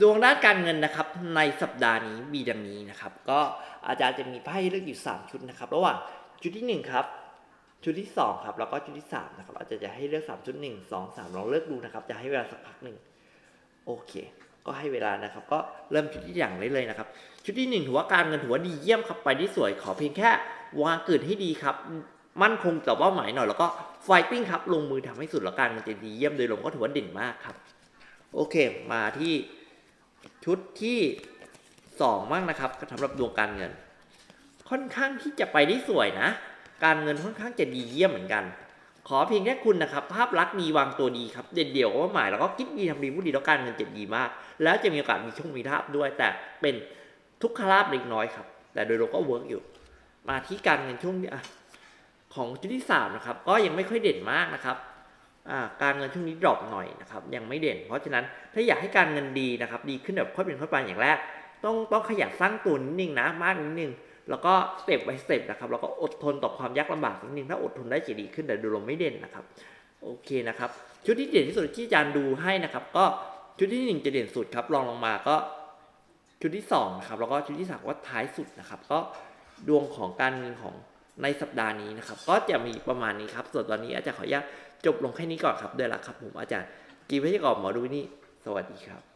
ดวงด้านการเงินนะครับในสัปดาห์นี้มีดังนี้นะครับ ก็อาจารย์จะมีไพ่เลือกอยู่ 3 ชุดนะครับ ระหว่างชุดที่1ครับชุดที่2ครับแล้วก็ชุดที่3นะครับอาจารย์จะให้เลือก3ชุด 1 2 3ลองเลือกดูนะครับ จะให้เวลาสักพักหนึ่งโอเค ก็ให้เวลานะครับ ก็เริ่มชุดที่อย่างได้เลยนะครับ ชุดที่1ถือว่าการเงินถือว่าดีเยี่ยมครับไปได้สวยขอเพียงแค่วางเกิดให้ดีครับ มั่นคงต่อเป้าหมายหน่อยแล้วก็ไฟติ้งครับลงมือทำให้สุดแล้วการเงินจะดีเยี่ยมโดยรวมก็ถือว่าเด่นมากครับ โอเค มาที่ ชุดที่สองบ้างนะครับสำหรับดวงการเงิน ค่อนข้างที่จะไปได้สวยนะ การเงินค่อนข้างจะดีเยี่ยมเหมือนกัน ขอเพียงแค่คุณนะครับ ภาพลักษณ์ดีวางตัวดีครับเด่นเดี่ยวก็ว่าหมายแล้วก็คิดดีทำดีพูดดีแล้วการเงินจะดีมาก แล้วจะมีโอกาสมีโชคมีลาภด้วย แต่เป็นทุกขลาภเล็กน้อยครับ แต่โดยรวมก็เวิร์กอยู่ มาที่การเงินช่วงนี้ของชุดที่สามนะครับก็ยังไม่ค่อยเด่นมากนะครับ การเงินช่วงนี้ดรอปหน่อยนะครับยังไม่เด่น เพราะฉะนั้นถ้าอยากให้การเงินดีนะครับดีขึ้นแบบค่อยเป็นค่อยไปอย่างแรก ต้องต้องขยันสร้างตัวนิดนึงนะมากนิดนึงแล้วก็สเต็ปไ s สเต็ปนะครับแล้วก็อดทนต่อความยากลำบากนิดนึงถ้าอดทนได้จะดีขึ้นแต่ดูลมไม่เด่นนะครับโอเคนะครับชุดที่เด่นที่สุดที่อาจารย์ดูให้นะครับ ก็ชุดที่หนึ่งจะเด่นสุดครับรองลงมาก็ชุดที่สองนะครับแล้วก็ชุดที่สามก็ท้ายสุดนะครับ ก็ดวงของการเงินของ ในสัปดาห์นี้นะครับ ก็จะมีประมาณนี้ครับ ส่วนตอนนี้อาจารย์ขออนุญาตจบลงแค่นี้ก่อนครับเดี๋ยวละครับ ผมอาจารย์กีพยากรหมอดูนี่ สวัสดีครับ